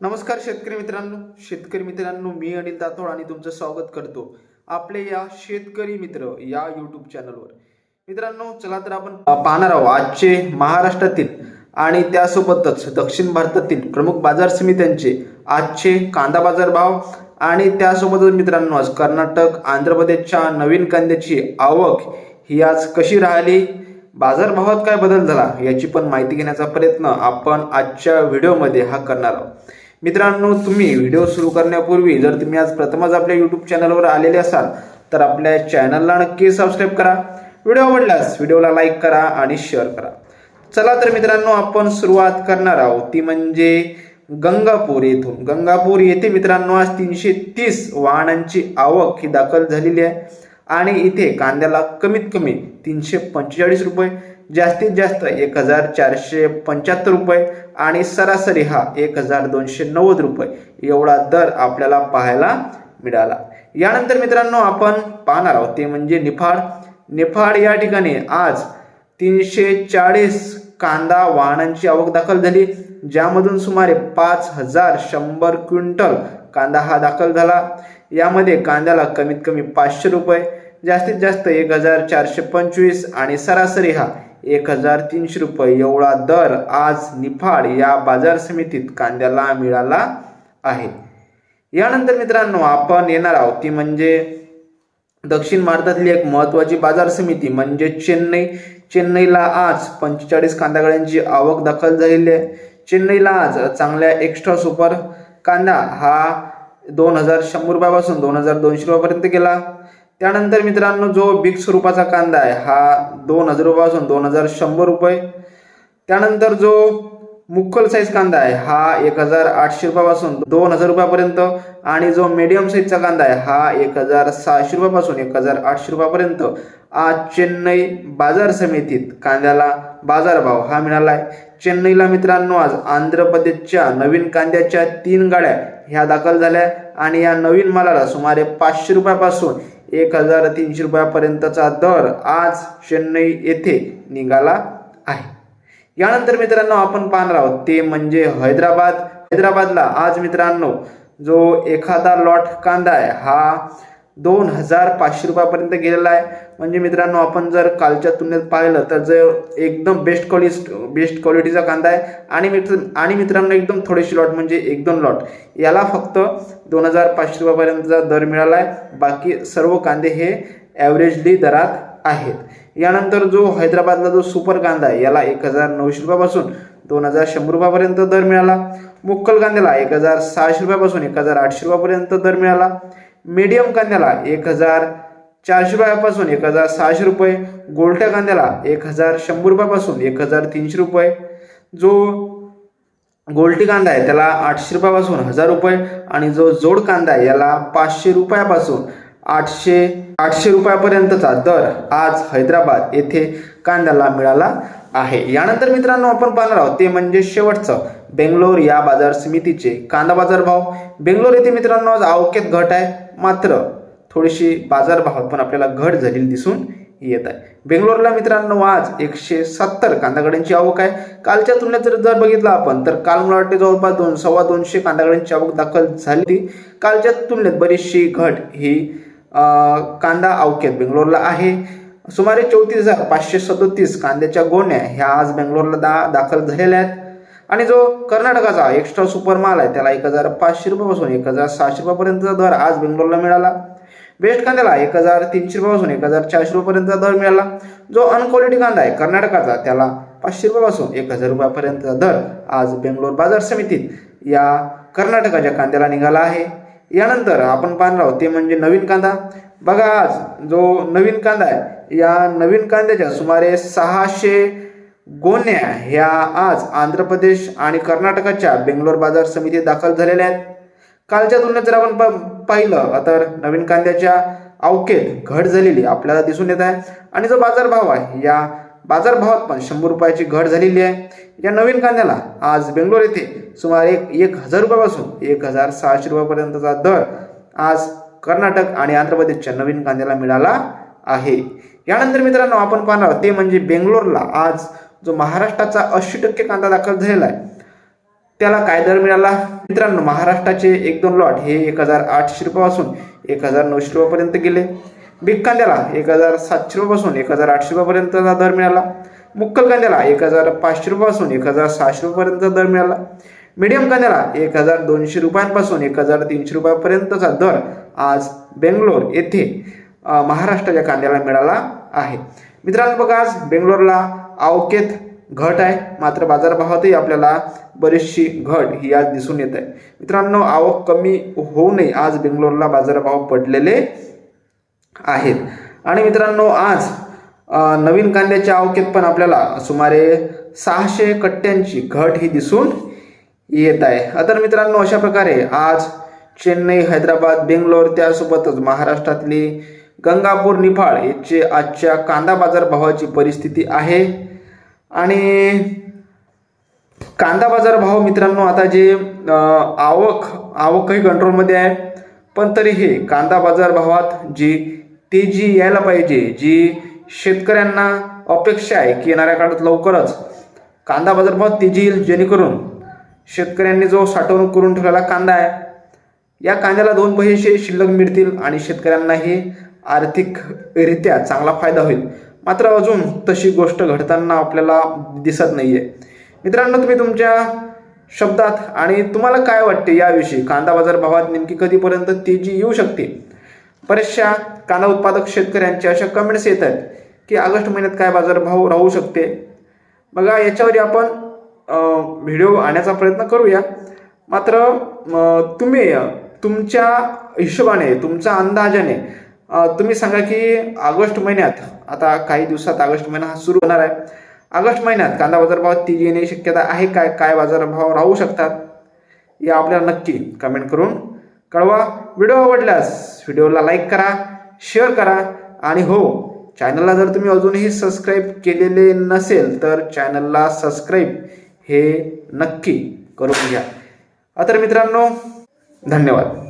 नमस्कार शेतकरी मित्रांनो. शेतकरी मित्रांनो मी अनिल दातोड आणि तुमचं स्वागत करतो आपले या शेतकरी मित्र या यूट्यूब चॅनलवर मित्रांनो चला तर आपण पाहणार आहोत आजचे महाराष्ट्रातील आणि त्यासोबतच दक्षिण भारतातील प्रमुख बाजार समित्यांचे आजचे कांदा बाजार भाव आणि त्यासोबतच मित्रांनो आज कर्नाटक आंध्र प्रदेशच्या नवीन कांद्याची आवक ही आज कशी राहिली? बाजारभावात काय बदल झाला? याची पण माहिती घेण्याचा प्रयत्न आपण आजच्या व्हिडिओमध्ये हा करणार आहोत. मित्रांनो तुम्ही व्हिडिओ सुरू करण्यापूर्वी जर तुम्ही आज प्रथमच आपल्या यूट्यूब चॅनलवर आलेले असाल तर आपल्या चॅनलला नक्की सबस्क्राईब करा. व्हिडिओ आवडल्यास व्हिडिओला लाईक करा आणि शेअर करा. चला तर मित्रांनो आपण सुरुवात करणार आहोत. ती म्हणजे गंगापूर येथून. गंगापूर येथे मित्रांनो आज तीनशे तीस वाहनांची आवक ही दाखल झालेली आहे. आणि इथे कांद्याला कमीत कमी तीनशे पंचेचाळीस रुपये जास्तीत जास्त एक हजार चारशे पंच्याहत्तर रुपये आणि सरासरी हा एक हजार दोनशे नव्वद रुपये एवढा दर आपल्याला पाहायला मिळाला. यानंतर मित्रांनो आपण पाहणार आहोत ते म्हणजे निफाड. निफाड या ठिकाणी आज तीनशे चाळीस कांदा वाहनांची आवक दाखल झाली ज्यामधून सुमारे पाच हजार शंभर क्विंटल कांदा हा दाखल झाला. यामध्ये कांद्याला कमीत कमी पाचशे रुपये जास्तीत जास्त एक हजार चारशे पंचवीस आणि सरासरी हा एक हजार तीनशे रुपये एवढा दर आज निफाड या बाजार समितीत कांद्याला मिळाला आहे. यानंतर मित्रांनो आपण येणार आहोत. ती म्हणजे दक्षिण भारतातली एक महत्वाची बाजार समिती म्हणजे चेन्नई. चेन्नईला आज पंचेचाळीस कांदागाड्यांची आवक दाखल झालेली आहे. चेन्नईला आज चांगल्या एक्स्ट्रा सुपर कांदा हा दोन हजार शंभर रुपयापासून दोन हजार दोनशे रुपयापर्यंत गेला. त्यानंतर मित्रांनो जो बिग स्वरूपाचा कांदा आहे हा दोन हजार रुपयापासून दोन हजार शंभर रुपये. त्यानंतर जो मुक्कल साईज कांदा आहे हा एक हजार आठशे रुपयापासून दोन हजार रुपयापर्यंत. आणि जो मीडियम साईजचा कांदा आहे हा एक हजार सहाशे रुपयापासून एक हजार आठशे रुपयापर्यंत. आज चेन्नई बाजार समितीत कांद्याला बाजारभाव हा मिळाला आहे. चेन्नईला मित्रांनो आज आंध्र प्रदेशच्या नवीन कांद्याच्या तीन गाड्या ह्या दाखल झाल्या. आणि या नवीन मालाला सुमारे पाचशे रुपयापासून एक हजार तीनशे रुपयापर्यंतचा दर आज चेन्नई येथे निघाला आहे. यानंतर मित्रांनो आपण पाहणार आहोत ते म्हणजे हैदराबाद. हैदराबादला आज मित्रांनो जो एखादा लॉट कांदा आहे हा दोन हजार पाचशे रुपयापर्यंत गेलेला आहे. म्हणजे मित्रांनो आपण जर कालच्या तुलनेत पाहिलं तर जर एकदम बेस्ट क्वालिस्ट बेस्ट क्वालिटीचा कांदा आहे. आणि मित्र आणि मित्रांनो एकदम थोडीशी लॉट म्हणजे एक दोन लॉट याला फक्त दोन हजार पाचशे रुपयापर्यंतचा दर मिळाला आहे. बाकी सर्व कांदे हे ॲव्हरेजली दरात आहेत. यानंतर जो हैदराबादला जो सुपर कांदा आहे याला एक हजार नऊशे रुपयापासून दोन हजार शंभर रुपयापर्यंत दर मिळाला. मुक्कल कांद्याला एक हजार सहाशे रुपयापासून एक हजार आठशे रुपयापर्यंत दर मिळाला. मीडियम कांद्याला एक हजार चारशे रुपयापासून एक हजार सहाशे रुपये गोलट्या कांद्याला एक हजार शंभर रुपयापासून एक हजार तीनशे रुपये. जो गोलटी कांदा आहे त्याला आठशे रुपयापासून हजार रुपये आणि जो जोड कांदा आहे याला पाचशे रुपयापासून आठशे आठशे रुपयापर्यंतचा दर आज हैदराबाद येथे कांद्याला मिळाला आहे. यानंतर मित्रांनो आपण पाहणार आहोत ते म्हणजे शेवटचं बेंगलोर या बाजार समितीचे कांदा बाजार भाव. बेंगलोर येथे मित्रांनो आज आवकेत घट आहे. मात्र थोडीशी बाजारभावात पण आपल्याला घट झालेली दिसून येत आहे. बेंगलोरला मित्रांनो आज एकशे सत्तर कांदागड्यांची आवक आहे. कालच्या तुलनेत जर जर बघितलं आपण तर काल मला वाटते जवळपास दोन सव्वा दोनशे कांदागड्यांची आवक दाखल झाली कालच्या तुलनेत बरीचशी घट ही कांदा आवकेत बेंगलोरला आहे. सुमारे चौतीस हजार पाचशे सदोतीस कांद्याच्या गोण्या ह्या आज बेंगलोरला दा दाखल झालेल्या आहेत. आणि जो कर्नाटकाचा एक्स्ट्रा सुपर माल आहे त्याला एक हजार पाचशे रुपयापासून एक हजार सहाशे रुपयापर्यंतचा दर आज बेंगलोरला मिळाला. बेस्ट कांद्याला एक हजार तीनशे रुपयापासून एक हजार चारशे रुपयापर्यंतचा दर मिळाला. जो अनक्वालिटी कांदा आहे कर्नाटकाचा त्याला पाचशे रुपयापासून एक हजार रुपयापर्यंतचा दर आज बेंगलोर बाजार समितीत या कर्नाटकाच्या कांद्याला निघाला आहे. यानंतर आपण पाहणार आहोत ते म्हणजे नवीन कांदा. बघा आज जो नवीन कांदा आहे या नवीन कांद्याच्या सुमारे सहाशे गोण्या ह्या आज आंध्र प्रदेश आणि कर्नाटकाच्या बेंगलोर बाजार समितीत दाखल झालेल्या आहेत. कालच्या तुलनेत जर आपण प- पाहिलं तर नवीन कांद्याच्या अवकेत घट झालेली आपल्याला दिसून येत आहे. आणि जो बाजारभाव आहे या बाजारभावात पण शंभर रुपयाची घट झालेली आहे. या नवीन कांद्याला आज बेंगलोर येथे सुमारे एक एक हजार रुपयापासून एक हजार सहाशे रुपयापर्यंतचा दर आज कर्नाटक आणि आंध्र प्रदेशच्या नवीन कांद्याला मिळाला आहे. यानंतर मित्रांनो आपण पाहणार ते म्हणजे बेंगलोरला आज जो महाराष्ट्राचा ऐंशी टक्के कांदा दाखल झालेला आहे त्याला काय दर मिळाला? मित्रांनो महाराष्ट्राचे एक दोन लॉट हे एक हजार आठशे रुपयापासून एक हजार नऊशे रुपयापर्यंत गेले. बिग कांद्याला एक हजार सातशे रुपयापासून एक हजार आठशे रुपयापर्यंतचा दर मिळाला. मुक्कल कांद्याला एक हजार पाचशे रुपयापासून एक हजार सहाशे रुपयापर्यंतचा दर मिळाला. मीडियम कांद्याला एक हजार दोनशे रुपयांपासून एक हजार तीनशे रुपयापर्यंतचा दर आज बेंगलोर येथे महाराष्ट्राच्या कांद्याला मिळाला आहे. मित्रांनो बघा आज बेंगलोरला आवकेत घट आहे. मात्र बाजारभावातही आपल्याला बरीचशी घट ही आज दिसून येत आहे. मित्रांनो आवक कमी होऊ नये आज बेंगलोरला बाजारभाव पडलेले आहेत. आणि मित्रांनो आज नवीन कांद्याच्या आवकेत पण आपल्याला सुमारे सहाशे कट्ट्यांची घट ही दिसून येत आहे. तर मित्रांनो अशा प्रकारे आज चेन्नई हैदराबाद बेंगलोर त्यासोबतच महाराष्ट्रातली गंगापूर निफाड याचे आजच्या कांदा बाजार भावाची परिस्थिती आहे. आणि कांदा बाजार भाव मित्रांनो आता जे आवक आवकही कंट्रोलमध्ये आहे. पण तरी हे कांदा बाजार भावात जी तेजी यायला पाहिजे जी शेतकऱ्यांना अपेक्षा आहे की येणाऱ्या काळात लवकरच कांदा बाजार भाव तेजी येईल जेणेकरून शेतकऱ्यांनी जो साठवणूक करून ठेवलेला कांदा आहे या कांद्याला दोन पैसे शिल्लक मिळतील आणि शेतकऱ्यांनाही आर्थिकरित्या चांगला फायदा होईल. मात्र अजून तशी गोष्ट घडताना आपल्याला दिसत नाही आहे मित्रांनो तुम्ही तुमच्या शब्दात आणि तुम्हाला काय वाटते याविषयी? कांदा बाजार भावात नेमकी कधीपर्यंत तेजी येऊ शकते? बऱ्याचशा कांदा उत्पादक शेतकऱ्यांच्या अशा कमेंट्स येत आहेत की ऑगस्ट महिन्यात काय बाजारभाव राहू शकते? बघा याच्यावर आपण व्हिडिओ आणण्याचा प्रयत्न करूया. मात्र तुम्ही तुमच्या हिशोबाने तुमच्या अंदाजाने तुम्ही सांगा की ऑगस्ट महिन्यात आता काही दिवसात ऑगस्ट महिना हा सुरू होणार आहे. ऑगस्ट महिन्यात कांदा बाजारभावात ती येण्याची शक्यता आहे काय काय बाजारभाव राहू शकतात? या आपल्याला नक्की कमेंट करून कळवा. व्हिडिओ आवडल्यास व्हिडिओला लाईक करा शेअर करा आणि हो चॅनलला जर तुम्ही अजूनही सबस्क्राईब केलेले नसेल तर चॅनलला सबस्क्राईब हे नक्की करून घ्या. तर मित्रांनो धन्यवाद.